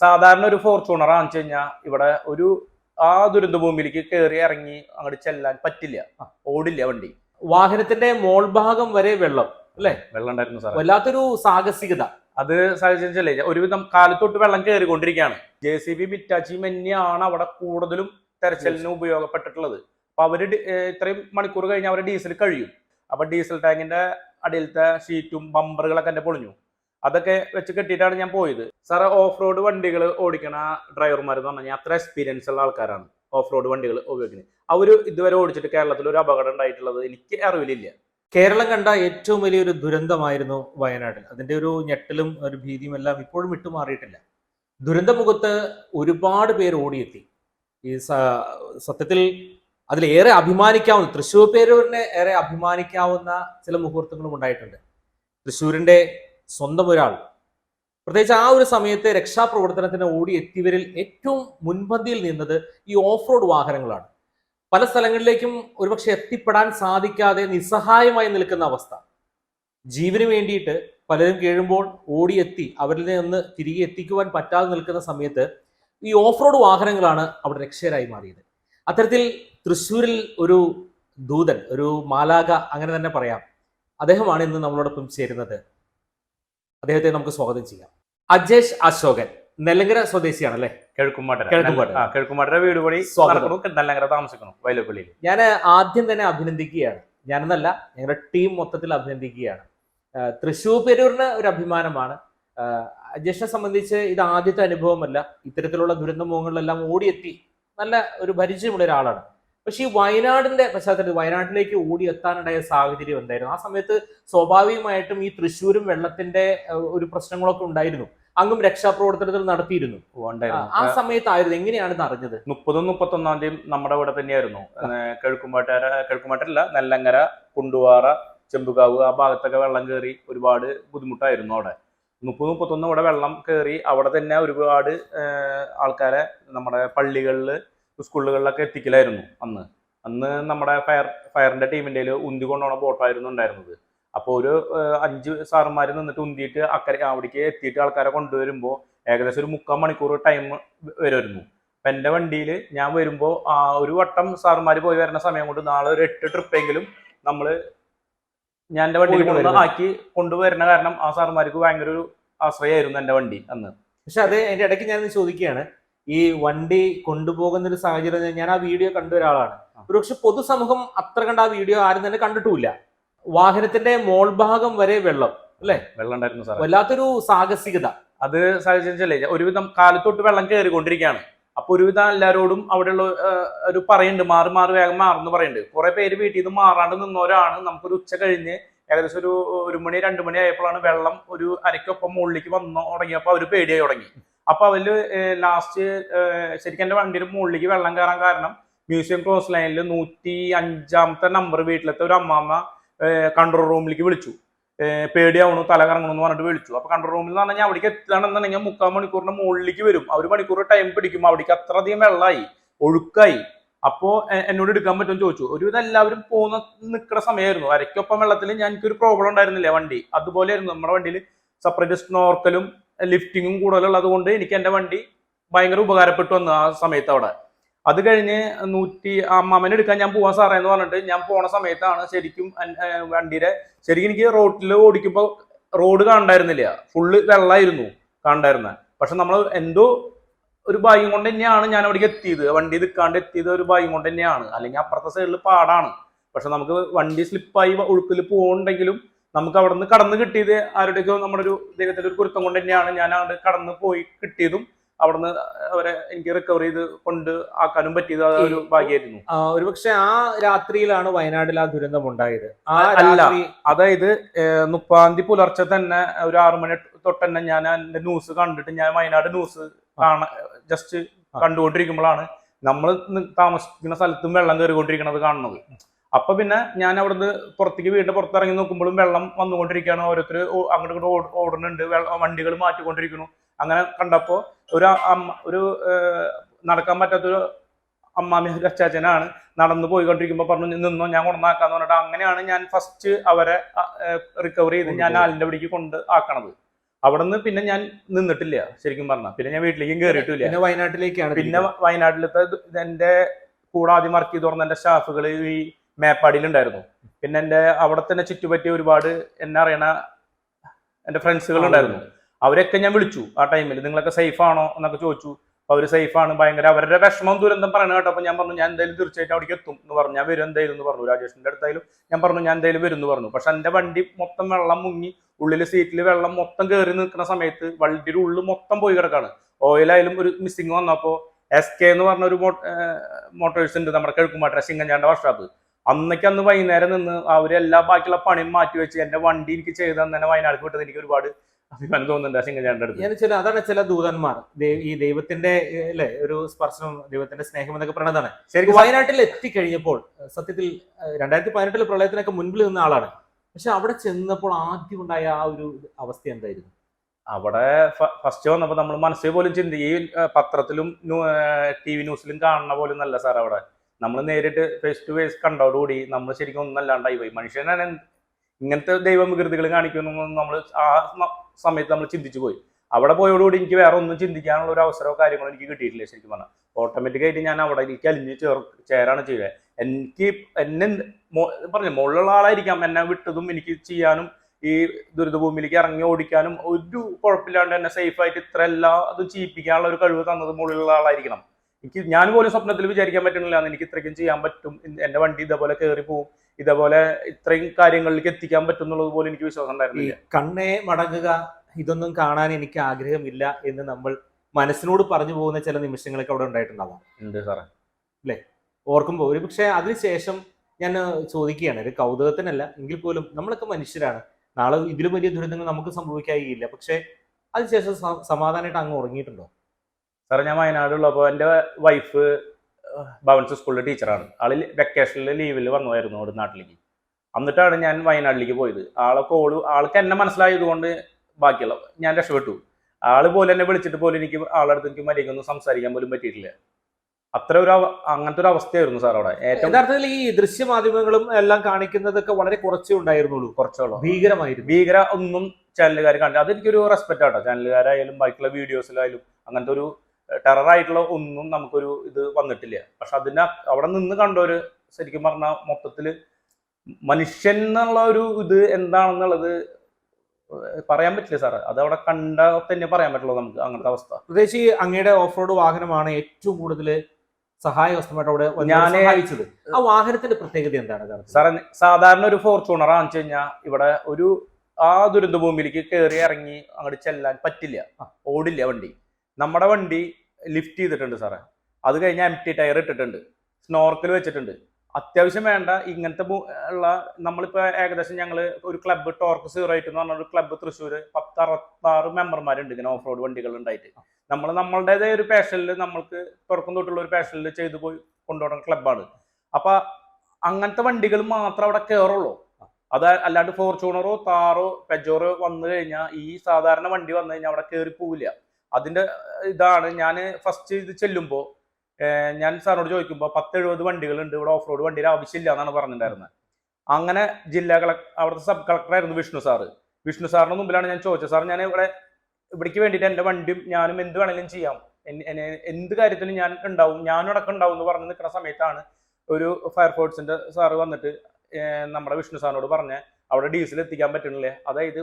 സാധാരണ ഒരു ഫോർച്യൂണർ ആണെന്ന് കഴിഞ്ഞാൽ ഇവിടെ ഒരു ആ ദുരന്ത ഭൂമിയിലേക്ക് കയറി ഇറങ്ങി അങ്ങോട്ട് ചെല്ലാൻ പറ്റില്ല. ഓടില്ല വണ്ടി. വാഹനത്തിന്റെ മോൾ ഭാഗം വരെ വെള്ളം അല്ലേ? വെള്ളം ഉണ്ടായിരുന്നു സാർ വല്ലാത്തൊരു സാഹസികത. അത് സാഹചര്യത്തിലേ ഒരുവിധം കാലത്തൊട്ട് വെള്ളം കയറിക്കൊണ്ടിരിക്കുകയാണ് ജെ സി ബി മിറ്റാച്ചി തന്നെയാണ് അവിടെ കൂടുതലും തെരച്ചിലിന് ഉപയോഗപ്പെട്ടിട്ടുള്ളത്. അപ്പൊ അവർ ഇത്രയും മണിക്കൂർ കഴിഞ്ഞ് അവരുടെ ഡീസൽ കഴിയും. അപ്പൊ ഡീസൽ ടാങ്കിന്റെ അടിയിലത്തെ ഷീറ്റും ബമ്പറുകളൊക്കെ എന്റെ പൊളിഞ്ഞു. അതൊക്കെ വെച്ച് കെട്ടിയിട്ടാണ് ഞാൻ പോയത്. സാറ് ഓഫ് റോഡ് വണ്ടികൾ ഓടിക്കണ ഡ്രൈവർമാർ എന്ന് പറഞ്ഞാൽ അത്ര എക്സ്പീരിയൻസ് ഉള്ള ആൾക്കാരാണ്. ഓഫ് റോഡ് വണ്ടികൾ ഉപയോഗിക്കുന്നത് അവർ ഇതുവരെ ഓടിച്ചിട്ട് കേരളത്തിൽ ഒരു അപകടം ഉണ്ടായിട്ടുള്ളത് എനിക്ക് അറിവിലില്ല. കേരളം കണ്ട ഏറ്റവും വലിയൊരു ദുരന്തമായിരുന്നു വയനാട്. അതിന്റെ ഒരു ഞെട്ടലും ഒരു ഭീതിയും എല്ലാം ഇപ്പോഴും വിട്ടുമാറിയിട്ടില്ല ദുരന്തമുഖത്ത് ഒരുപാട് പേര് ഓടിയെത്തി. ഈ സത്യത്തിൽ അതിലേറെ അഭിമാനിക്കാവുന്ന തൃശ്ശൂർ പേരൂരിനെ ഏറെ അഭിമാനിക്കാവുന്ന ചില മുഹൂർത്തങ്ങളും ഉണ്ടായിട്ടുണ്ട്. തൃശ്ശൂരിന്റെ സ്വന്തം ഒരാൾ. പ്രത്യേകിച്ച് ആ ഒരു സമയത്ത് രക്ഷാപ്രവർത്തനത്തിന് ഓടിയെത്തിയവരിൽ ഏറ്റവും മുൻപന്തിയിൽ നിന്നത് ഈ ഓഫ് റോഡ് വാഹനങ്ങളാണ്. പല സ്ഥലങ്ങളിലേക്കും ഒരുപക്ഷെ എത്തിപ്പെടാൻ സാധിക്കാതെ നിസ്സഹായമായി നിൽക്കുന്ന അവസ്ഥ. ജീവന് വേണ്ടിയിട്ട് പലരും കേഴുമ്പോൾ ഓടിയെത്തി അവരിൽ നിന്ന് തിരികെ എത്തിക്കുവാൻ പറ്റാതെ നിൽക്കുന്ന സമയത്ത് ഈ ഓഫ് റോഡ് വാഹനങ്ങളാണ് അവിടെ രക്ഷകരായി മാറിയത്. അത്തരത്തിൽ തൃശ്ശൂരിൽ ഒരു ദൂതൻ ഒരു മാലാക അങ്ങനെ തന്നെ പറയാം. അദ്ദേഹമാണ് ഇന്ന് നമ്മളോടൊപ്പം ചേരുന്നത്. അദ്ദേഹത്തെ നമുക്ക് സ്വാഗതം ചെയ്യാം. അജേഷ് അശോകൻ നെല്ലങ്കര സ്വദേശിയാണല്ലേ? കിഴക്കുമാട്ടര കിഴക്കുംപാട്ടര. ആ കിഴക്കുമാട്ടര വീട് സ്വാഗതം. നടക്കണു നല്ലങ്ങനെ താമസിക്കണം വയലപ്പള്ളിയിൽ. ഞാൻ ആദ്യം തന്നെ അഭിനന്ദിക്കുകയാണ്. ഞാനെന്നല്ല ഞങ്ങളുടെ ടീം മൊത്തത്തിൽ അഭിനന്ദിക്കുകയാണ്. തൃശ്ശൂർ പേരൂരിന് ഒരു അഭിമാനമാണ്. അജേഷിനെ സംബന്ധിച്ച് ഇത് ആദ്യത്തെ അനുഭവമല്ല. ഇത്തരത്തിലുള്ള ദുരന്ത മുഖങ്ങളിലെല്ലാം ഓടിയെത്തി നല്ല ഒരു പരിചയമുള്ള ഒരാളാണ്. പക്ഷേ ഈ വയനാടിന്റെ പശ്ചാത്തലത്തിൽ വയനാട്ടിലേക്ക് ഓടി എത്താനുണ്ടായ സാഹചര്യം എന്തായിരുന്നു? ആ സമയത്ത് സ്വാഭാവികമായിട്ടും ഈ തൃശ്ശൂരും വെള്ളത്തിന്റെ ഒരു പ്രശ്നങ്ങളൊക്കെ ഉണ്ടായിരുന്നു. അങ്ങും രക്ഷാപ്രവർത്തനത്തിൽ നടത്തിയിരുന്നു. ആ സമയത്തായിരുന്നു. എങ്ങനെയാണ് ഇത് അറിഞ്ഞത്? മുപ്പതും മുപ്പത്തി ഒന്നാം തീയതി നമ്മുടെ ഇവിടെ തന്നെയായിരുന്നു. കിഴക്കുമ്പാട്ടര കിഴക്കുമ്പാട്ടല്ല നെല്ലങ്ങര കുണ്ടുവാറ ചെമ്പുകാവ് ആ ഭാഗത്തൊക്കെ വെള്ളം കയറി ഒരുപാട് ബുദ്ധിമുട്ടായിരുന്നു അവിടെ. മുപ്പത് മുപ്പത്തൊന്ന് ഇവിടെ വെള്ളം കയറി അവിടെ തന്നെ ഒരുപാട് ആൾക്കാരെ നമ്മുടെ പള്ളികളിൽ സ്കൂളുകളിലൊക്കെ എത്തിക്കലായിരുന്നു അന്ന്. അന്ന് നമ്മുടെ ഫയർ ഫയറിന്റെ ടീമിന്റെ ഉന്തി കൊണ്ടുപോണ ബോട്ടായിരുന്നു ഉണ്ടായിരുന്നത്. അപ്പോൾ ഒരു അഞ്ച് സാറുമാർ നിന്നിട്ട് ഉന്തിയിട്ട് അക്കരെ അവിടേക്ക് എത്തിയിട്ട് ആൾക്കാരെ കൊണ്ടുവരുമ്പോൾ ഏകദേശം ഒരു മുക്കാൽ മണിക്കൂർ ടൈം വരുമായിരുന്നു. അപ്പൊ എന്റെ വണ്ടിയിൽ ഞാൻ വരുമ്പോൾ ആ ഒരു വട്ടം സാറുമാർ പോയി വരുന്ന സമയം കൊണ്ട് നാളെ ഒരു എട്ട് ട്രിപ്പെങ്കിലും നമ്മൾ ഞാൻ എന്റെ വണ്ടിയിൽ കൊണ്ട് ആക്കി കൊണ്ടുവരുന്ന കാരണം ആ സാറുമാർക്ക് ഭയങ്കര ഒരു ആശ്രയമായിരുന്നു എന്റെ വണ്ടി അന്ന്. പക്ഷെ അത് അതിന്റെ ഇടയ്ക്ക് ഞാൻ ചോദിക്കുകയാണ് ഈ വണ്ടി കൊണ്ടുപോകുന്ന ഒരു സാഹചര്യം ഞാൻ ആ വീഡിയോ കണ്ട ഒരാളാണ്. ഒരുപക്ഷെ പൊതുസമൂഹം അത്ര കണ്ട ആ വീഡിയോ ആരും തന്നെ കണ്ടിട്ടുമില്ല. വാഹനത്തിന്റെ മോൾ ഭാഗം വരെ വെള്ളം വെള്ളം ഉണ്ടായിരുന്നു സാർ വല്ലാത്തൊരു സാഹസികത. അത് സാഹചര്യല്ലേ ഒരുവിധം കാലത്തൊട്ട് വെള്ളം കയറിക്കൊണ്ടിരിക്കുകയാണ്. അപ്പൊ ഒരുവിധം എല്ലാരോടും അവിടെയുള്ള ഒരു പറയുന്നുണ്ട് മാറി മാറി വേഗം മാറുന്നു പറയുന്നുണ്ട്. കുറെ പേര് വീട്ടിൽ നിന്ന് മാറാണ്ട് നിന്നവരാണ്. നമുക്കൊരു ഉച്ച കഴിഞ്ഞ് ഏകദേശം ഒരു ഒരു മണി രണ്ട് മണി ആയപ്പോഴാണ് വെള്ളം ഒരു അരയ്ക്കൊപ്പം മുകളിലേക്ക് വന്നു തുടങ്ങിയപ്പോ അവർ പേടിയായി തുടങ്ങി അപ്പൊ അവർ ലാസ്റ്റ് ശരിക്കും എന്റെ വണ്ടിയുടെ മുകളിലേക്ക് വെള്ളം കയറാൻ കാരണം മ്യൂസിയം ക്ലോസ് ലൈനിൽ നൂറ്റി അഞ്ചാമത്തെ നമ്പർ വീട്ടിലത്തെ ഒരു അമ്മാമ്മ കൺട്രോൾ റൂമിലേക്ക് വിളിച്ചു. പേടിയാവണു തല കറങ്ങണു എന്ന് പറഞ്ഞിട്ട് വിളിച്ചു. അപ്പൊ കൺട്രോൾ റൂമിൽ എന്ന് പറഞ്ഞാൽ അവിടേക്ക് എത്തുകയാണെന്നുണ്ടെങ്കിൽ മുക്കാൽ മണിക്കൂറിന്റെ മുകളിലേക്ക് വരും. ഒരു മണിക്കൂർ ടൈം പിടിക്കും. അവിടേക്ക് അത്രയധികം വെള്ളമായി ഒഴുക്കായി. അപ്പോ എന്നോട് എടുക്കാൻ പറ്റും ചോദിച്ചു. ഒരുവിധം എല്ലാവരും പോകുന്ന നിൽക്കുന്ന സമയമായിരുന്നു അരയ്ക്കൊപ്പം വെള്ളത്തിൽ ഞാൻ എനിക്കൊരു പ്രോബ്ലം ഉണ്ടായിരുന്നില്ല വണ്ടി. അതുപോലെ ആയിരുന്നു നമ്മുടെ വണ്ടിയിൽ സെപ്പറേറ്റ് സ്നോർക്കലും ലിഫ്റ്റിങ്ങും കൂടുതലുള്ളത് കൊണ്ട് എനിക്ക് എന്റെ വണ്ടി ഭയങ്കര ഉപകാരപ്പെട്ടു വന്നു ആ സമയത്ത് അവിടെ. അത് കഴിഞ്ഞ് നൂറ്റി അമ്മാമനെ എടുക്കാൻ ഞാൻ പോവാൻ സാറേ എന്ന് പറഞ്ഞിട്ട് ഞാൻ പോണ സമയത്താണ് ശരിക്കും വണ്ടിയുടെ ശരിക്കും എനിക്ക് റോഡിൽ ഓടിക്കുമ്പോൾ റോഡ് കാണണ്ടായിരുന്നില്ല. ഫുള്ള് വെള്ളമായിരുന്നു കാണണ്ടായിരുന്ന. പക്ഷെ നമ്മൾ എന്തോ ഒരു ഭാഗ്യം കൊണ്ട് തന്നെയാണ് ഞാൻ അവിടേക്ക് എത്തിയത്. വണ്ടി നിൽക്കാണ്ട് എത്തിയത് ഒരു ഭാഗ്യം കൊണ്ട് തന്നെയാണ്. അല്ലെങ്കിൽ അപ്പുറത്തെ സൈഡിൽ പാടാണ്. പക്ഷെ നമുക്ക് വണ്ടി സ്ലിപ്പായി ഒഴുക്കിൽ പോകുന്നുണ്ടെങ്കിലും നമുക്ക് അവിടെ നിന്ന് കടന്ന് കിട്ടിയത് ആരുടെയൊക്കെ നമ്മുടെ ഒരു ദൈവത്തിന്റെ ഒരു കുരുത്തം കൊണ്ട് തന്നെയാണ്. ഞാൻ അവിടെ കടന്ന് പോയി കിട്ടിയതും അവിടുന്ന് അവരെ എനിക്ക് റിക്കവർ ചെയ്ത് കൊണ്ട് ആക്കാനും പറ്റിയത് അതൊരു ഒരു ഭാഗ്യമായിരുന്നു. ഒരു ഒരുപക്ഷെ ആ രാത്രിയിലാണ് വയനാട്ടിൽ ആ ദുരന്തം ഉണ്ടായത്. ആ അല്ല. അതായത് മുപ്പാം തീയതി പുലർച്ചെ തന്നെ ഒരു ആറു മണി തൊട്ട് തന്നെ ഞാൻ എന്റെ ന്യൂസ് കണ്ടിട്ട് ഞാൻ വയനാട് ന്യൂസ് കാണ ജസ്റ്റ് കണ്ടുകൊണ്ടിരിക്കുമ്പോഴാണ് നമ്മൾ താമസിക്കുന്ന സ്ഥലത്തും വെള്ളം കയറിക്കൊണ്ടിരിക്കുന്നത് കാണുന്നത്. അപ്പൊ പിന്നെ ഞാൻ അവിടുന്ന് പുറത്തേക്ക് വീടിന്റെ പുറത്തിറങ്ങി നോക്കുമ്പോഴും വെള്ളം വന്നുകൊണ്ടിരിക്കുകയാണ്. ഓരോരുത്തർ അങ്ങോട്ട് ഇങ്ങോട്ട് ഓടുന്നുണ്ട്. വണ്ടികൾ മാറ്റിക്കൊണ്ടിരിക്കുന്നു. അങ്ങനെ കണ്ടപ്പോ ഒരു അമ്മ ഒരു നടക്കാൻ പറ്റാത്തൊരു അമ്മാമി അച്ചാച്ചനാണ് നടന്നു പോയിക്കൊണ്ടിരിക്കുമ്പോൾ പറഞ്ഞു നിന്നോ ഞാൻ കൊണ്ടുവന്നാക്കാന്ന് പറഞ്ഞിട്ട് അങ്ങനെയാണ് ഞാൻ ഫസ്റ്റ് അവരെ റിക്കവർ ചെയ്ത് ഞാൻ ആലിന്റെ പിടിക്ക് കൊണ്ട് ആക്കണത്. അവിടെ നിന്ന് പിന്നെ ഞാൻ നിന്നിട്ടില്ല ശരിക്കും പറഞ്ഞ. പിന്നെ ഞാൻ വീട്ടിലേക്കും കയറിയിട്ടില്ല പിന്നെ വയനാട്ടിലേക്കാണ് പിന്നെ വയനാട്ടിലത്തെ എന്റെ കൂടെ ആദ്യം വർക്ക് ചെയ്ത് തുറന്ന എന്റെ സ്റ്റാഫുകൾ ഈ മേപ്പാടിയിലുണ്ടായിരുന്നു. പിന്നെ എന്റെ അവിടെ തന്നെ ചുറ്റുപറ്റിയ ഒരുപാട് എന്നെ അറിയണ എന്റെ ഫ്രണ്ട്സുകൾ ഉണ്ടായിരുന്നു. അവരൊക്കെ ഞാൻ വിളിച്ചു ആ ടൈമിൽ. നിങ്ങളൊക്കെ സേഫ് ആണോ എന്നൊക്കെ ചോദിച്ചു. അപ്പൊ അവർ സേഫ് ആണ് ഭയങ്കര അവരുടെ വിഷമം ദുരന്തം പറയണ കേട്ടോ കേട്ടപ്പോ ഞാൻ പറഞ്ഞു ഞാൻ എന്തായാലും തീർച്ചയായിട്ടും അവിടേക്ക് എത്തും എന്ന് പറഞ്ഞു. ഞാൻ വരും എന്തായാലും എന്ന് പറഞ്ഞു. രാജേഷിന്റെ അടുത്തായാലും ഞാൻ പറഞ്ഞു ഞാൻ എന്തായാലും വരും എന്ന് പറഞ്ഞു. പക്ഷെ എന്റെ വണ്ടി മൊത്തം വെള്ളം മുങ്ങി ഉള്ളിൽ സീറ്റിൽ വെള്ളം മൊത്തം കയറി നിൽക്കുന്ന സമയത്ത് വണ്ടിയുടെ ഉള്ളിൽ മൊത്തം പോയി കിടക്കാണ്. ഓയിലായാലും ഒരു മിസ്സിങ് വന്നപ്പോ എസ് കെ എന്ന് പറഞ്ഞ ഒരു മോട്ടോഴ്സ് ഉണ്ട് നമ്മുടെ കിഴക്കുമാട്ട സിംഗഞ്ചാണ്ട വർഷാപ്പ് അന്നൊക്കെ അന്ന് വൈകുന്നേരം നിന്ന് അവരെല്ലാ ബാക്കിയുള്ള പണിയും മാറ്റി വെച്ച് എന്റെ വണ്ടി എനിക്ക് ചെയ്ത് തന്നെ വയനാട് വിട്ടത് എനിക്ക് ഒരുപാട് അഭിമാനം തോന്നുന്നുണ്ട് ആ സിംഗഞ്ചാണ്ട അടുത്ത്. ഞാൻ ചില അതാണ് ചില ദൂതന്മാർ. ഈ ദൈവത്തിന്റെ അല്ലെ ഒരു സ്പർശനം ദൈവത്തിന്റെ സ്നേഹം എന്നൊക്കെ പറയണതാണ് ശരിക്കും വയനാട്ടിൽ എത്തിക്കഴിഞ്ഞപ്പോൾ സത്യത്തിൽ രണ്ടായിരത്തി പതിനെട്ടിലെ പ്രളയത്തിനൊക്കെ മുൻപിൽ നിന്ന ആളാണ്. പക്ഷെ അവിടെ ചെന്നപ്പോൾ ആദ്യം ഉണ്ടായ ആ ഒരു അവസ്ഥ എന്തായിരുന്നു? അവിടെ ഫസ്റ്റ് വന്നപ്പോ നമ്മൾ മനസ്സിൽ പോലും ചിന്തി ഈ പത്രത്തിലും ടി വി ന്യൂസിലും കാണുന്ന പോലും നല്ല സാർ അവിടെ നമ്മൾ നേരിട്ട് ഫേസ് ടു ഫേസ് കണ്ടോടുകൂടി നമ്മൾ ശരിക്കും ഒന്നല്ലാണ്ടായി പോയി. മനുഷ്യനാണ് ഇങ്ങനത്തെ ദൈവവികൃതികൾ കാണിക്കുന്നു നമ്മൾ ആ സമയത്ത് നമ്മൾ ചിന്തിച്ചു പോയി. അവിടെ പോയോടുകൂടി എനിക്ക് വേറെ ഒന്നും ചിന്തിക്കാനുള്ള ഒരു അവസരമോ കാര്യങ്ങളോ എനിക്ക് കിട്ടിയിട്ടില്ല ശരിക്കും പറഞ്ഞാൽ ഓട്ടോമാറ്റിക്കായിട്ട് ഞാൻ അവിടെ എനിക്ക് അലിഞ്ഞ് ചേർ ചേരാണ് ചെയ്യുക എനിക്ക് എന്നെ പറഞ്ഞു പറഞ്ഞ മുകളിലുള്ള ആളായിരിക്കാം. എന്നെ വിട്ടതും എനിക്ക് ചെയ്യാനും ഈ ദുരിതഭൂമിയിലേക്ക് ഇറങ്ങി ഓടിക്കാനും ഒരു കുഴപ്പമില്ലാണ്ട് എന്നെ സേഫായിട്ട് ഇത്ര എല്ലാ അതും ചെയ്യിപ്പിക്കാനുള്ള ഒരു കഴിവ് തന്നത് മുകളിലുള്ള ആളായിരിക്കണം. എനിക്ക് ഞാൻ പോലും സ്വപ്നത്തിൽ വിചാരിക്കാൻ പറ്റുന്നില്ല എനിക്ക് ഇത്രയ്ക്കും ചെയ്യാൻ പറ്റും. എന്റെ വണ്ടി ഇതേപോലെ കയറി പോകും ഇതേപോലെ ഇത്രയും കാര്യങ്ങളിലേക്ക് എത്തിക്കാൻ പറ്റും എന്നുള്ളത് പോലും എനിക്ക് വിശ്വാസം ഈ ഉണ്ടായിരുന്നില്ല. കണ്ണേ മടങ്ങുക ഇതൊന്നും കാണാൻ എനിക്ക് ആഗ്രഹമില്ല എന്ന് നമ്മൾ മനസ്സിനോട് പറഞ്ഞു പോകുന്ന ചില നിമിഷങ്ങളൊക്കെ അവിടെ ഉണ്ടായിട്ടുണ്ടാവാം. ഉണ്ട് സാറേ. ഓർക്കുമ്പോൾ ഒരു പക്ഷേ അതിനുശേഷം ഞാൻ ചോദിക്കുകയാണ്. ഒരു കൗതുകത്തിനല്ല എങ്കിൽ പോലും നമ്മളൊക്കെ മനുഷ്യരാണ്. നാളെ ഇതിലും വലിയ ദുരന്തങ്ങൾ നമുക്ക് സംഭവിക്കായില്ല. പക്ഷേ അതിനുശേഷം സമാധാനമായിട്ട് അങ്ങ് ഉറങ്ങിയിട്ടുണ്ടോ? സാറേ ഞാൻ വയനാടുള്ളപ്പോൾ എന്റെ വൈഫ് ഭവൻസ് സ്കൂളിലെ ടീച്ചറാണ് ആൾ വെക്കേഷനിൽ ലീവിൽ വന്നതായിരുന്നു അവിടെ നാട്ടിലേക്ക്. എന്നിട്ടാണ് ഞാൻ വയനാട്ടിലേക്ക് പോയത്. ആളെ കോൾ ആൾക്ക് എന്നെ മനസ്സിലായത് കൊണ്ട് ബാക്കിയുള്ള ഞാൻ രക്ഷപ്പെട്ടു. ആൾ പോലെ എന്നെ വിളിച്ചിട്ട് പോലും എനിക്ക് ആളുടെ അടുത്ത് എനിക്ക് മര്യാദയൊന്നും സംസാരിക്കാൻ പോലും പറ്റിയിട്ടില്ല. അത്ര ഒരു അങ്ങനത്തെ ഒരു അവസ്ഥയായിരുന്നു സാർ അവിടെ. യഥാർത്ഥത്തിൽ ഈ ദൃശ്യമാധ്യമങ്ങളും എല്ലാം കാണിക്കുന്നതൊക്കെ വളരെ കുറച്ചേ ഉണ്ടായിരുന്നുള്ളൂ? കുറച്ചോളം ഭീകരമായിരുന്നു. ഭീകര ഒന്നും ചാനലുകാർ കണ്ടു അതെനിക്കൊരു റെസ്പെക്റ്റ് ആട്ടോ. ചാനലുകാരായാലും ബാക്കിയുള്ള വീഡിയോസിലായാലും അങ്ങനത്തെ ഒരു ടെറർ ആയിട്ടുള്ള ഒന്നും നമുക്കൊരു ഇത് വന്നിട്ടില്ല. പക്ഷെ അതിന് അവിടെ നിന്ന് കണ്ടൊരു ശരിക്കും പറഞ്ഞാൽ മൊത്തത്തിൽ മനുഷ്യൻ എന്നുള്ള ഒരു ഇത് എന്താണെന്നുള്ളത് പറയാൻ പറ്റില്ല സാർ അത് അവിടെ കണ്ട തന്നെ പറയാൻ പറ്റുള്ളൂ നമുക്ക് അങ്ങനത്തെ അവസ്ഥ. പ്രത്യേകിച്ച് ഈ അങ്ങയുടെ ഓഫ് റോഡ് വാഹനമാണ് ഏറ്റവും കൂടുതൽ സഹായഹസ്തമായിട്ട് അവിടെ ഞാൻ അയച്ചത് സഹായിച്ചത്. ആ വാഹനത്തിന്റെ പ്രത്യേകത എന്താണ് സാർ സാറേ സാധാരണ ഒരു ഫോർച്യൂണർ ആണെന്ന് കഴിഞ്ഞാൽ ഇവിടെ ഒരു ആ ദുരന്തഭൂമിയിലേക്ക് കയറി ഇറങ്ങി അങ്ങോട്ട് ചെല്ലാൻ പറ്റില്ല. ഓടില്ല വണ്ടി. നമ്മുടെ വണ്ടി ലിഫ്റ്റ് ചെയ്തിട്ടുണ്ട് സാറേ. അത് കഴിഞ്ഞാൽ എം ടി ടയർ ഇട്ടിട്ടുണ്ട്. സ്നോർക്കൽ വെച്ചിട്ടുണ്ട്. അത്യാവശ്യം വേണ്ട. ഇങ്ങനത്തെ ഉള്ള നമ്മളിപ്പോൾ ഏകദേശം ഞങ്ങൾ ഒരു ക്ലബ്ബ് ടോർക്ക് സീറോ ആയിട്ട് എന്ന് പറഞ്ഞ ഒരു ക്ലബ്ബ് തൃശ്ശൂർ പത്ത് അറുപത്താറ് മെമ്പർമാരുണ്ട് ഇങ്ങനെ ഓഫ് റോഡ് വണ്ടികൾ ഉണ്ടായിട്ട് നമ്മൾ നമ്മളുടേതായ ഒരു പാഷനിൽ നമ്മൾക്ക് തുറക്കം തൊട്ടുള്ള ഒരു പാഷനിൽ ചെയ്തു പോയി കൊണ്ടുപോകുന്ന ക്ലബ്ബാണ് അപ്പൊ അങ്ങനത്തെ വണ്ടികൾ മാത്രം അവിടെ കയറുള്ളൂ അത് അല്ലാണ്ട് ഫോർച്യൂണറോ താറോ പെജോറോ വന്നു കഴിഞ്ഞാൽ ഈ സാധാരണ വണ്ടി വന്നു കഴിഞ്ഞാൽ അവിടെ കയറി പോവില്ല. അതിന്റെ ഇതാണ് ഞാൻ ഫസ്റ്റ് ഇത് ചെല്ലുമ്പോൾ ഞാൻ സാറിനോട് ചോദിക്കുമ്പോൾ പത്ത് എഴുപത് വണ്ടികളുണ്ട് ഇവിടെ ഓഫ് റോഡ് വണ്ടിയുടെ ആവശ്യമില്ല എന്നാണ് പറഞ്ഞിട്ടുണ്ടായിരുന്നത് അങ്ങനെ ജില്ലാ കളക്ടർ അവിടുത്തെ സബ് കളക്ടറായിരുന്നു വിഷ്ണു സാറ്. വിഷ്ണു സാറിന് മുമ്പിലാണ് ഞാൻ ചോദിച്ചത് സാർ ഞാൻ ഇവിടെ ഇവിടേക്ക് വേണ്ടിയിട്ട് എന്റെ വണ്ടിയും ഞാനും എന്ത് വേണമെങ്കിലും ചെയ്യാം. എന്ത് കാര്യത്തിലും ഞാൻ ഉണ്ടാവും ഞാനും അടക്കം ഉണ്ടാവും എന്ന് പറഞ്ഞ് നിൽക്കുന്ന സമയത്താണ് ഒരു ഫയർഫോഴ്സിന്റെ സാറ് വന്നിട്ട് നമ്മുടെ വിഷ്ണു സാറിനോട് പറഞ്ഞ അവിടെ ഡീസൽ എത്തിക്കാൻ പറ്റുന്നില്ല അതായത്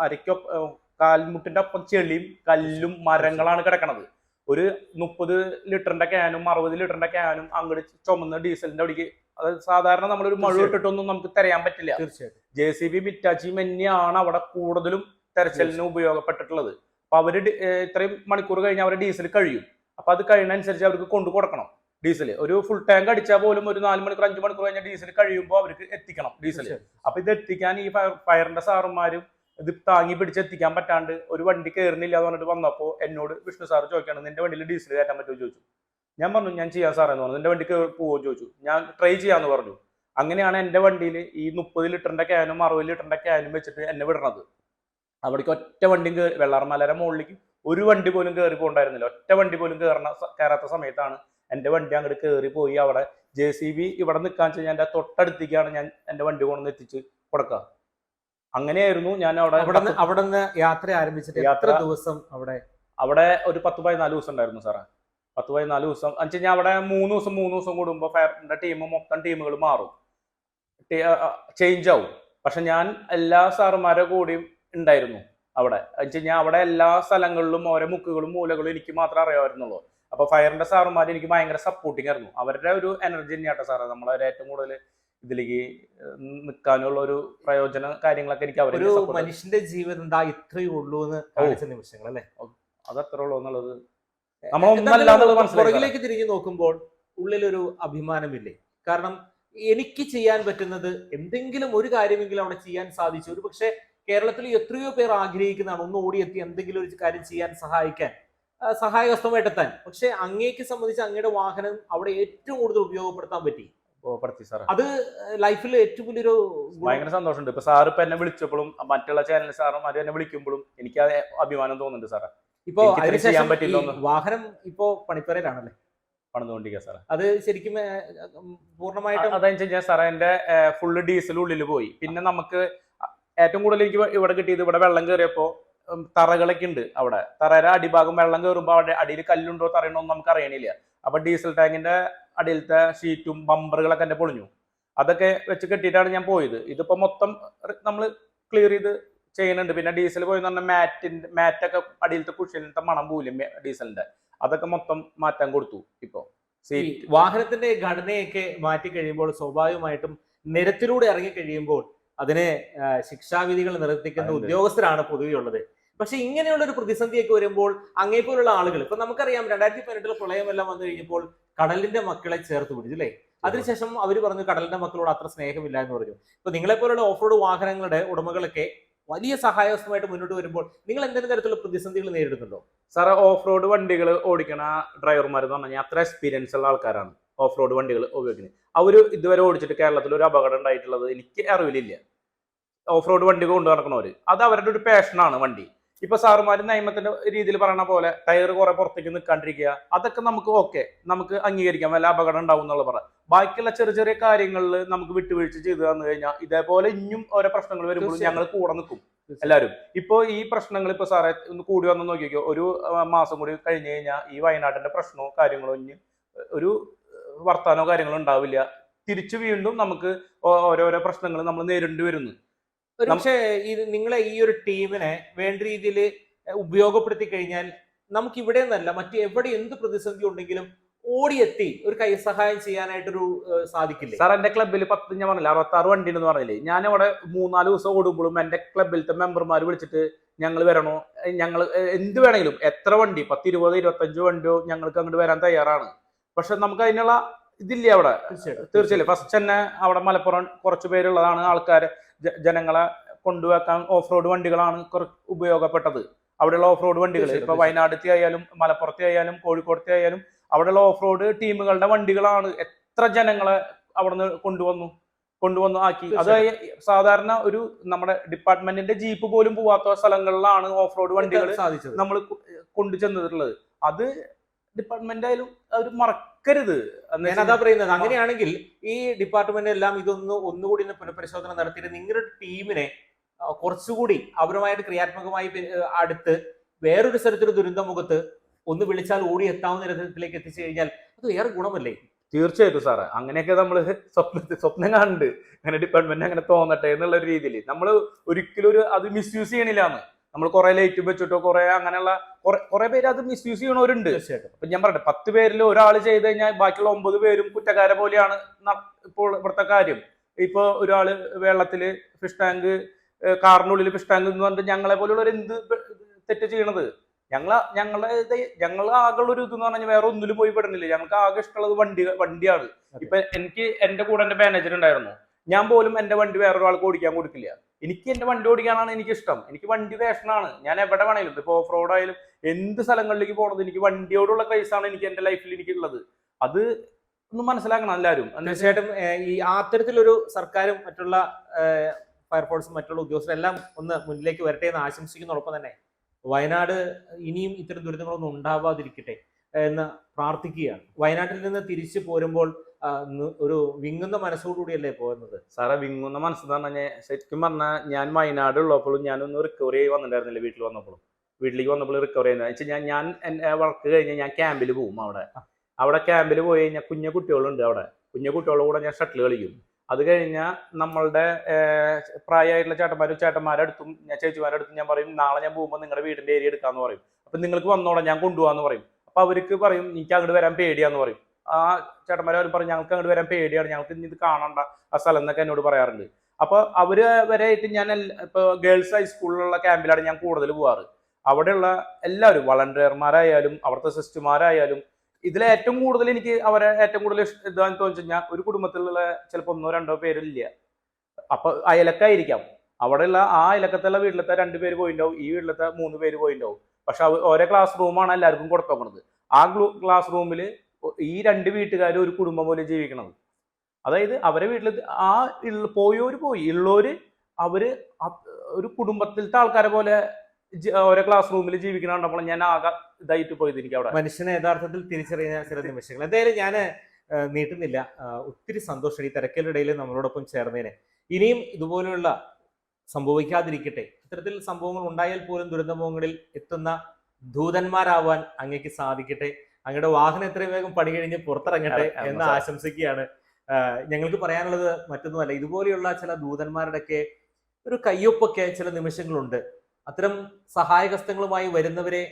അരയ്ക്കൊപ്പം കാൽമുട്ടിന്റെ ഒപ്പം ചെളിയും കല്ലും മരങ്ങളാണ് കിടക്കണത്. ഒരു മുപ്പത് ലിറ്ററിന്റെ ക്യാനും അറുപത് ലിറ്ററിന്റെ ക്യാനും അങ്ങോട്ട് ചുമന്ന ഡീസലിന്റെ അവിടേക്ക് അത് സാധാരണ നമ്മളൊരു മഴ. ഇട്ടിട്ടൊന്നും നമുക്ക് തെരയാൻ പറ്റില്ല. തീർച്ചയായിട്ടും. ജെ സി ബി ബിറ്റാച്ചി മെന്നെയാണ് അവിടെ കൂടുതലും തെരച്ചിലിന് ഉപയോഗപ്പെട്ടിട്ടുള്ളത്. അപ്പൊ അവർ ഇത്രയും മണിക്കൂർ കഴിഞ്ഞാൽ അവരുടെ ഡീസൽ കഴിയും. അപ്പൊ അത് കഴിയുന്നതനുസരിച്ച് അവർക്ക് കൊണ്ടു കൊടുക്കണം ഡീസൽ ഒരു ഫുൾ ടാങ്ക് അടിച്ചാൽ പോലും ഒരു നാല് മണിക്കൂർ അഞ്ച് മണിക്കൂർ കഴിഞ്ഞാൽ ഡീസൽ കഴിയുമ്പോൾ അവർക്ക് എത്തിക്കണം ഡീസൽ. അപ്പൊ ഇത് എത്തിക്കാൻ ഈ ഫയറിന്റെ സാറുമാരും ഇത് താങ്ങി പിടിച്ച് എത്തിക്കാൻ പറ്റാണ്ട് ഒരു വണ്ടി കയറുന്നില്ല എന്ന് പറഞ്ഞിട്ട് വന്നപ്പോൾ എന്നോട് വിഷ്ണു സാർ ചോദിക്കാണ് നിന്റെ വണ്ടിയിൽ ഡീസൽ കയറ്റാൻ പറ്റുമോ? ചോദിച്ചു. ഞാൻ പറഞ്ഞു ഞാൻ ചെയ്യാൻ എന്ന് പറഞ്ഞു. നിന്റെ വണ്ടി പോവോ? ചോദിച്ചു. ഞാൻ ട്രൈ ചെയ്യാന്ന് പറഞ്ഞു. അങ്ങനെയാണ് എന്റെ വണ്ടിയിൽ ഈ മുപ്പത് ലിറ്ററിന്റെ ക്യാനും അറുപത് ലിറ്ററിന്റെ ക്യാനും വെച്ചിട്ട് എന്നെ വിടണത്. അവിടേക്ക് ഒറ്റ വണ്ടിയും കയറി വെള്ളാർമലയുടെ മുകളിലേക്ക് ഒരു വണ്ടി പോലും കയറി പോകണ്ടായിരുന്നില്ല. ഒറ്റ വണ്ടി പോലും കയറണ കയറാത്ത സമയത്താണ് എന്റെ വണ്ടി അങ്ങോട്ട് കയറി പോയി. അവിടെ ജെ സി ബി ഇവിടെ നിൽക്കാന്ന് വെച്ച് കഴിഞ്ഞാൽ എന്റെ തൊട്ടടുത്തേക്കാണ് ഞാൻ എന്റെ വണ്ടി കൊണ്ടുവന്ന് എത്തിച്ച് കൊടുക്കുക. അങ്ങനെയായിരുന്നു ഞാൻ അവിടെ അവിടെ നിന്ന് യാത്ര ആരംഭിച്ചിട്ട് എത്ര യാത്ര- ദിവസം അവിടെ? അവിടെ ഒരു പത്ത് പതിനാല് ദിവസം ഉണ്ടായിരുന്നു സാറേ. പത്ത് പതിനാല് ദിവസം. എന്ന് ഞാൻ അവിടെ മൂന്ന് ദിവസം മൂന്ന് ദിവസം കൂടുമ്പോൾ ഫയറിന്റെ ടീം മൊത്തം ടീമുകൾ മാറും. ചേഞ്ച് ആവും. പക്ഷെ ഞാൻ എല്ലാ സാറുമാരെ കൂടിയും ഉണ്ടായിരുന്നു അവിടെ. എന്നുവെച്ചാൽ ഞാൻ അവിടെ എല്ലാ സ്ഥലങ്ങളിലും ഓരോ മുക്കുകളും മൂലകളും എനിക്ക് മാത്രമേ അറിയാമായിരുന്നുള്ളൂ. അപ്പൊ ഫയറിന്റെ സാറുമാർ എനിക്ക് ഭയങ്കര സപ്പോർട്ടിങ് ആയിരുന്നു. അവരുടെ ഒരു എനർജി തന്നെയാട്ടോ സാറേ. നമ്മളവരെ ഏറ്റവും കൂടുതൽ ഇതിലേക്ക് നിൽക്കാനുള്ള ഒരു പ്രയോജന കാര്യങ്ങളൊക്കെ എനിക്ക് ഒരു മനുഷ്യന്റെ ജീവിതം എന്താ ഇത്രയേ ഉള്ളൂ എന്ന് കാണിച്ച നിമിഷങ്ങൾ അല്ലെ? അത് അത്ര ഉള്ളൂ എന്നുള്ളത് പുറകിലേക്ക് തിരിഞ്ഞു നോക്കുമ്പോൾ ഉള്ളിലൊരു അഭിമാനമില്ലേ? കാരണം എനിക്ക് ചെയ്യാൻ പറ്റുന്നത് എന്തെങ്കിലും ഒരു കാര്യമെങ്കിലും അവിടെ ചെയ്യാൻ സാധിച്ചു. ഒരു പക്ഷേ കേരളത്തിൽ എത്രയോ പേർ ആഗ്രഹിക്കുന്നതാണ് ഒന്ന് ഓടിയെത്തി എന്തെങ്കിലും ഒരു കാര്യം ചെയ്യാൻ സഹായിക്കാൻ. സഹായഹസ്തമായിട്ടെത്താൻ പക്ഷെ അങ്ങേക്ക് സംബന്ധിച്ച് അങ്ങയുടെ വാഹനം അവിടെ ഏറ്റവും കൂടുതൽ ഉപയോഗപ്പെടുത്താൻ പറ്റി. സാർ അത് ലൈഫിൽ ഏറ്റവും വലിയൊരു ഭയങ്കര സന്തോഷമുണ്ട്. ഇപ്പൊ സാർ ഇപ്പൊ എന്നെ വിളിച്ചപ്പോഴും മറ്റുള്ള ചാനൽ സാറും അത് എന്നെ വിളിക്കുമ്പോഴും എനിക്ക് അത് അഭിമാനം തോന്നുന്നുണ്ട് സാറേ. ഇപ്പൊ അതിനുശേഷം പറ്റില്ല. വാഹനം ഇപ്പൊ പണിപ്പറയിലാണല്ലേ പണിതുകൊണ്ടിരിക്കുക സാറേ. അത് ശരിക്കും പൂർണമായിട്ടും അതെന്ന് വെച്ചാൽ സാറേ എന്റെ ഫുള്ള് ഡീസൽ ഉള്ളിൽ പോയി. പിന്നെ നമുക്ക് ഏറ്റവും കൂടുതൽ എനിക്ക് ഇവിടെ കിട്ടിയത് ഇവിടെ വെള്ളം കയറിയപ്പോ തറകളൊക്കെ ഉണ്ട് അവിടെ. തറയുടെ അടിഭാഗം വെള്ളം കയറുമ്പോൾ അവിടെ അടിയിൽ കല്ലുണ്ടോ തറയണോ എന്ന് നമുക്ക് അറിയണില്ല. അപ്പൊ ഡീസൽ ടാങ്കിന്റെ അടിയിലത്തെ ഷീറ്റും ബമ്പറുകളൊക്കെ എന്റെ പൊളിഞ്ഞു. അതൊക്കെ വെച്ച് കെട്ടിയിട്ടാണ് ഞാൻ പോയത്. ഇതിപ്പോ മൊത്തം നമ്മൾ ക്ലിയർ ചെയ്ത് ചെയ്യുന്നുണ്ട്. പിന്നെ ഡീസൽ പോയി പറഞ്ഞാൽ മാറ്റിന്റെ മാറ്റൊക്കെ അടിയിലത്തെ കുഷ്യലിന്റെ മണം പോലും ഡീസലിന്റെ അതൊക്കെ മൊത്തം മാറ്റാൻ കൊടുത്തു ഇപ്പൊ. സീറ്റ് വാഹനത്തിന്റെ ഘടനയൊക്കെ മാറ്റി കഴിയുമ്പോൾ സ്വാഭാവികമായിട്ടും നിരത്തിലൂടെ ഇറങ്ങി കഴിയുമ്പോൾ അതിനെ ശിക്ഷാവിധികൾ നിർത്തിക്കുന്ന. ഉദ്യോഗസ്ഥരാണ് പൊതുവെ ഉള്ളത്. പക്ഷെ ഇങ്ങനെയുള്ള ഒരു പ്രതിസന്ധിയൊക്കെ വരുമ്പോൾ അങ്ങേപ്പോലുള്ള ആളുകൾ ഇപ്പൊ നമുക്കറിയാം രണ്ടായിരത്തി പതിനെട്ടിലെ പ്രളയമെല്ലാം വന്നു കഴിഞ്ഞപ്പോൾ കടലിന്റെ മക്കളെ ചേർത്ത് പിടിച്ചു അല്ലേ? അതിനുശേഷം അവർ പറഞ്ഞു കടലിന്റെ മക്കളോട് അത്ര സ്നേഹമില്ല എന്ന് പറഞ്ഞു. ഇപ്പൊ നിങ്ങളെപ്പോലുള്ള ഓഫ് റോഡ് വാഹനങ്ങളുടെ ഉടമകളൊക്കെ വലിയ സഹായവസ്ഥമായിട്ട് മുന്നോട്ട് വരുമ്പോൾ നിങ്ങൾ എന്തെങ്കിലും തരത്തിലുള്ള പ്രതിസന്ധികൾ നേരിടുന്നുണ്ടോ? സാറെ ഓഫ് റോഡ് വണ്ടികൾ ഓടിക്കണ ഡ്രൈവർമാർ എന്ന് പറഞ്ഞാൽ അത്ര എക്സ്പീരിയൻസ് ഉള്ള ആൾക്കാരാണ് ഓഫ് റോഡ് വണ്ടികൾ ഉപയോഗിക്കുന്നത്. അവർ ഇതുവരെ ഓടിച്ചിട്ട് കേരളത്തിൽ ഒരു അപകടം ഉണ്ടായിട്ടുള്ളത് എനിക്ക് അറിവില്ല ഓഫ് റോഡ് വണ്ടി കൊണ്ടു നടക്കണവര്. അത് അവരുടെ ഒരു പാഷനാണ് വണ്ടി. ഇപ്പൊ സാറുമാര് നിയമത്തിന്റെ രീതിയിൽ പറയണ പോലെ ടയർ കുറെ പുറത്തേക്ക് നിൽക്കാണ്ടിരിക്കുക അതൊക്കെ നമുക്ക് ഓക്കെ നമുക്ക് അംഗീകരിക്കാം. വല്ല അപകടം ഉണ്ടാവും എന്നുള്ള പറ. ബാക്കിയുള്ള ചെറിയ ചെറിയ കാര്യങ്ങളിൽ നമുക്ക് വിട്ടുവീഴ്ച ചെയ്തു തന്നു കഴിഞ്ഞാൽ ഇതേപോലെ ഇനിയും ഓരോ പ്രശ്നങ്ങൾ വരുമ്പോൾ. ഞങ്ങൾ കൂടെ നിൽക്കും എല്ലാവരും. ഇപ്പോ ഈ പ്രശ്നങ്ങൾ ഇപ്പൊ സാറേ ഒന്ന് കൂടി വന്ന് നോക്കിക്കോ. ഒരു മാസം കൂടി കഴിഞ്ഞു കഴിഞ്ഞാൽ ഈ വയനാട്ടിന്റെ പ്രശ്നമോ കാര്യങ്ങളോ ഇനി ഒരു വർത്താനോ കാര്യങ്ങളോ ഉണ്ടാവില്ല. തിരിച്ചു വീണ്ടും നമുക്ക് ഓരോരോ പ്രശ്നങ്ങൾ നമ്മൾ നേരിടേണ്ടി വരുന്നു. പക്ഷേ ഇത് നിങ്ങളെ ഈ ഒരു ടീമിനെ വേണ്ട രീതിയിൽ ഉപയോഗപ്പെടുത്തി കഴിഞ്ഞാൽ നമുക്ക് ഇവിടെ നിന്നല്ല മറ്റു എവിടെ എന്ത് പ്രതിസന്ധി ഉണ്ടെങ്കിലും ഓടിയെത്തി ഒരു കൈ സഹായം ചെയ്യാനായിട്ടൊരു സാധിക്കില്ല? സാർ എന്റെ ക്ലബിൽ പത്ത് ഞാൻ പറഞ്ഞില്ല അറുപത്തി ആറ് വണ്ടി എന്ന് പറഞ്ഞില്ലേ? ഞാൻ അവിടെ മൂന്നാൽ ദിവസം ഓടുമ്പോഴും എന്റെ ക്ലബിലത്തെ മെമ്പർമാർ വിളിച്ചിട്ട് ഞങ്ങൾ വരണോ? ഞങ്ങൾ എന്ത് വേണമെങ്കിലും എത്ര വണ്ടി പത്ത് ഇരുപത് ഇരുപത്തഞ്ച് വണ്ടിയോ ഞങ്ങൾക്ക് അങ്ങോട്ട് വരാൻ തയ്യാറാണ്. പക്ഷെ നമുക്ക് അതിനുള്ള ഇതില്ല അവിടെ? തീർച്ചയായിട്ടും. തീർച്ചയായും ഫസ്റ്റ് തന്നെ അവിടെ മലപ്പുറം കുറച്ച് പേരുള്ളതാണ് ആൾക്കാർ ജനങ്ങളെ കൊണ്ടുവെക്കാൻ ഓഫ് റോഡ് വണ്ടികളാണ് കുറച്ച് ഉപയോഗപ്പെട്ടത്. അവിടെയുള്ള ഓഫ് റോഡ് വണ്ടികൾ ഇപ്പൊ വയനാടത്തെ ആയാലും മലപ്പുറത്തെ ആയാലും കോഴിക്കോടത്തെ ആയാലും അവിടെയുള്ള ഓഫ് റോഡ് ടീമുകളുടെ വണ്ടികളാണ് എത്ര ജനങ്ങളെ അവിടുന്ന് കൊണ്ടുവന്നു കൊണ്ടുവന്നു ആക്കി. അത് സാധാരണ ഒരു നമ്മുടെ ഡിപ്പാർട്ട്മെന്റിന്റെ ജീപ്പ് പോലും പോവാത്ത സ്ഥലങ്ങളിലാണ് ഓഫ് റോഡ് വണ്ടികൾ നമ്മൾ കൊണ്ടു ചെന്നിട്ടുള്ളത് അത് ഡിപ്പാർട്ട്മെന്റ് ആയാലും അവർ എന്ന് ഞാൻ അതാ പറയുന്നത്. അങ്ങനെയാണെങ്കിൽ ഈ ഡിപ്പാർട്ട്മെന്റ് എല്ലാം ഇതൊന്ന് ഒന്നുകൂടി ഒന്ന് പുനഃപരിശോധന നടത്തിയിട്ട് നിങ്ങളുടെ ടീമിനെ കുറച്ചുകൂടി അവരുമായിട്ട് ക്രിയാത്മകമായി അടുത്ത് വേറൊരു സ്ഥലത്തൊരു ദുരന്തമുഖത്ത് ഒന്ന് വിളിച്ചാൽ ഓടി എത്താവുന്ന തരത്തിലേക്ക് എത്തിച്ചു കഴിഞ്ഞാൽ അത് ഏറെ ഗുണമല്ലേ? തീർച്ചയായിട്ടും സാറേ. അങ്ങനെയൊക്കെ നമ്മൾ സ്വപ്ന സ്വപ്നം കാണുന്നുണ്ട് അങ്ങനെ ഡിപ്പാർട്ട്മെന്റ് അങ്ങനെ തോന്നട്ടെ എന്നുള്ള ഒരു രീതിയിൽ നമ്മൾ ഒരിക്കലും ഒരു അത് മിസ്യൂസ് ചെയ്യണില്ലാന്ന് നമ്മൾ കുറെ ലൈറ്റ് വെച്ചിട്ടോ കുറെ അങ്ങനെയുള്ള കുറെ പേര് അത് മിസ്യൂസ് ചെയ്യണവരുണ്ട്. അപ്പൊ ഞാൻ പറയട്ടെ പത്ത് പേരിൽ ഒരാൾ ചെയ്ത് കഴിഞ്ഞാൽ ബാക്കിയുള്ള ഒമ്പത് പേരും കുറ്റക്കാരെ പോലെയാണ് ഇപ്പോൾ ഇവിടുത്തെ കാര്യം. ഇപ്പൊ ഒരാൾ വെള്ളത്തിൽ ഫിഷ് ടാങ്ക് കാറിനുള്ളിൽ ഫിഷ് ടാങ്ക് എന്ന് പറഞ്ഞിട്ട് ഞങ്ങളെ പോലുള്ളവർ എന്ത് തെറ്റ് ചെയ്യണത്? ഞങ്ങളെ ഞങ്ങളെ ഇത് ഞങ്ങൾ ആകെയുള്ള ഒരു ഇതെന്ന് പറഞ്ഞാൽ വേറെ ഒന്നിലും പോയി പെടുന്നില്ല. ഞങ്ങൾക്ക് ആകെ ഇഷ്ടമുള്ളത് വണ്ടി വണ്ടിയാണ്. ഇപ്പൊ എനിക്ക് എന്റെ കൂടെ എന്റെ മാനേജർ ഉണ്ടായിരുന്നു. ഞാൻ പോലും എന്റെ വണ്ടി വേറൊരാൾക്ക് ഓടിക്കാൻ കൊടുക്കില്ല. എനിക്ക് എന്റെ വണ്ടി ഓടിക്കാനാണ് എനിക്ക് ഇഷ്ടം എനിക്ക് വണ്ടി ഫാഷനാണ് ഞാൻ എവിടെ വേണമെങ്കിലും ഇപ്പൊ ഓഫ് റോഡ് ആയാലും എന്ത് സ്ഥലങ്ങളിലേക്ക് പോകണത് എനിക്ക് വണ്ടിയോടുള്ള ക്രൈസാണ് എനിക്ക് എന്റെ ലൈഫിൽ എനിക്കുള്ളത്. അത് ഒന്നും മനസ്സിലാക്കണം എല്ലാവരും. തീർച്ചയായിട്ടും ഈ അത്തരത്തിലൊരു സർക്കാരും മറ്റുള്ള ഫയർഫോഴ്സും മറ്റുള്ള ഉദ്യോഗസ്ഥരും എല്ലാം ഒന്ന് മുന്നിലേക്ക് വരട്ടെ എന്ന് ആശംസിക്കുന്നതോടൊപ്പം തന്നെ വയനാട് ഇനിയും ഇത്തരം ദുരിതങ്ങളൊന്നും ഉണ്ടാവാതിരിക്കട്ടെ എന്ന് പ്രാർത്ഥിക്കുകയാണ്. വയനാട്ടിൽ നിന്ന് തിരിച്ചു പോരുമ്പോൾ ഒരു വിങ്ങുന്ന മനസ്സോടുകൂടിയല്ലേ പോകുന്നത്? സാറേ വിങ്ങുന്ന മനസ്സെന്ന് പറഞ്ഞാൽ ശരിക്കും പറഞ്ഞാൽ ഞാൻ വയനാട് ഉള്ളപ്പോഴും ഞാനൊന്ന് റിക്കവറി ആയി വന്നിട്ടുണ്ടായിരുന്നില്ല വീട്ടിൽ വന്നപ്പോഴും? വീട്ടിലേക്ക് വന്നപ്പോൾ റിക്കവറി ചെയ്യുന്നത് വെച്ചാൽ ഞാൻ ഞാൻ എന്റെ വർക്ക് കഴിഞ്ഞ് ഞാൻ ക്യാമ്പിൽ പോകും അവിടെ. അവിടെ ക്യാമ്പിൽ പോയി കഴിഞ്ഞാൽ കുഞ്ഞു കുട്ടികളുണ്ട് അവിടെ. കുഞ്ഞു കുട്ടികളുടെ കൂടെ ഞാൻ ഷട്ടിൽ കളിക്കും. അത് കഴിഞ്ഞാൽ നമ്മളുടെ പ്രായമായിട്ടുള്ള ചേട്ടന്മാരും ചേട്ടന്മാരുടെ അടുത്തും ഞാൻ ചേച്ചിമാരുടെ അടുത്തും ഞാൻ പറയും നാളെ ഞാൻ പോകുമ്പോൾ നിങ്ങളുടെ വീടിന്റെ ഏരിയ എടുക്കാമെന്ന് പറയും. അപ്പം നിങ്ങൾക്ക് വന്നോടാം ഞാൻ കൊണ്ടുപോകാമെന്ന് പറയും. അപ്പോൾ അവർക്ക് പറയും എനിക്ക് അങ്ങോട്ട് വരാൻ പേടിയാന്ന് പറയും. ആ ചേട്ടന്മാരെ അവർ പറഞ്ഞു ഞങ്ങൾക്ക് അങ്ങോട്ട് വരാൻ പേടിയാണ് ഞങ്ങൾക്ക് ഇനി ഇത് കാണണ്ട ആ സ്ഥലം എന്നൊക്കെ എന്നോട് പറയാറുണ്ട്. അപ്പോൾ അവർ വരെ ആയിട്ട് ഞാൻ ഇപ്പോൾ ഇപ്പൊ ഗേൾസ് ഹൈസ്കൂളിലുള്ള ക്യാമ്പിലാണ് ഞാൻ കൂടുതൽ പോവാറ്. അവിടെയുള്ള എല്ലാവരും വളണ്ടിയർമാരായാലും അവിടുത്തെ സിസ്റ്റർമാരായാലും ഇതിലെ ഏറ്റവും കൂടുതൽ എനിക്ക് അവരെ ഏറ്റവും കൂടുതൽ ഇതാന്ന് തോന്നിച്ചു കഴിഞ്ഞാൽ ഒരു കുടുംബത്തിലുള്ള ചിലപ്പോൾ ഒന്നോ രണ്ടോ പേരില്ല. അപ്പൊ അയലക്കായിരിക്കാം. അവിടെയുള്ള ആ അയലക്കത്തുള്ള വീട്ടിലത്തെ രണ്ട് പേര് പോയിണ്ടാവും ഈ വീട്ടിലത്തെ മൂന്ന് പേര് പോയിണ്ടാവും. പക്ഷെ ഓരോ ക്ലാസ് റൂമാണ് എല്ലാവർക്കും കൊടുത്തോക്കണത് ആ ക്ലാസ് റൂമിൽ ഈ രണ്ട് വീട്ടുകാർ ഒരു കുടുംബം പോലെ ജീവിക്കണത് അതായത് അവരെ വീട്ടിൽ ആ പോയോര് പോയി. ഉള്ളോര് അവർ ഒരു കുടുംബത്തിലത്തെ ആൾക്കാരെ പോലെ ഓരോ ക്ലാസ് റൂമിൽ ജീവിക്കണ കണ്ടപ്പോൾ ഞാൻ ആകെ ഇതായിട്ട് പോയത് എനിക്ക് അവിടെ. മനുഷ്യനെ യഥാർത്ഥത്തിൽ തിരിച്ചറിയുന്ന ചില നിമിഷങ്ങൾ. എന്തായാലും ഞാൻ നീട്ടുന്നില്ല. ഒത്തിരി സന്തോഷം ഈ തിരക്കിലിടയിൽ നമ്മളോടൊപ്പം ചേർന്നതിന്. ഇനിയും ഇതുപോലെയുള്ള സംഭവിക്കാതിരിക്കട്ടെ. ഇത്തരത്തിൽ സംഭവങ്ങൾ ഉണ്ടായാൽ പോലും ദുരന്തമുഖങ്ങളിൽ എത്തുന്ന ദൂതന്മാരാവാൻ അങ്ങേക്ക് സാധിക്കട്ടെ. അങ്ങയുടെ വാഹനം എത്രയും വേഗം പണി കഴിഞ്ഞ് പുറത്തിറങ്ങട്ടെ എന്ന്. ആശംസിക്കുകയാണ്. ഞങ്ങൾക്ക് പറയാനുള്ളത് മറ്റൊന്നുമല്ല ഇതുപോലെയുള്ള ചില ദൂതന്മാരുടെയൊക്കെ ഒരു കയ്യൊപ്പൊക്കെ ചില നിമിഷങ്ങളുണ്ട്. അത്തരം സഹായകസ്തങ്ങളുമായി വരുന്നവരെ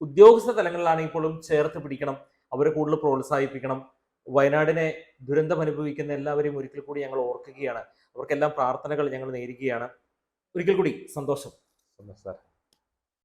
ഉദ്യോഗസ്ഥ തലങ്ങളിലാണ് ഇപ്പോഴും ചേർത്ത് പിടിക്കണം. അവരെ കൂടുതൽ പ്രോത്സാഹിപ്പിക്കണം. വയനാടിനെ ദുരന്തം അനുഭവിക്കുന്ന എല്ലാവരെയും ഒരിക്കൽ കൂടി ഞങ്ങൾ ഓർക്കുകയാണ്. അവർക്കെല്ലാം പ്രാർത്ഥനകൾ ഞങ്ങൾ നേരുകയാണ്. ഒരിക്കൽ കൂടി സന്തോഷം സാർ.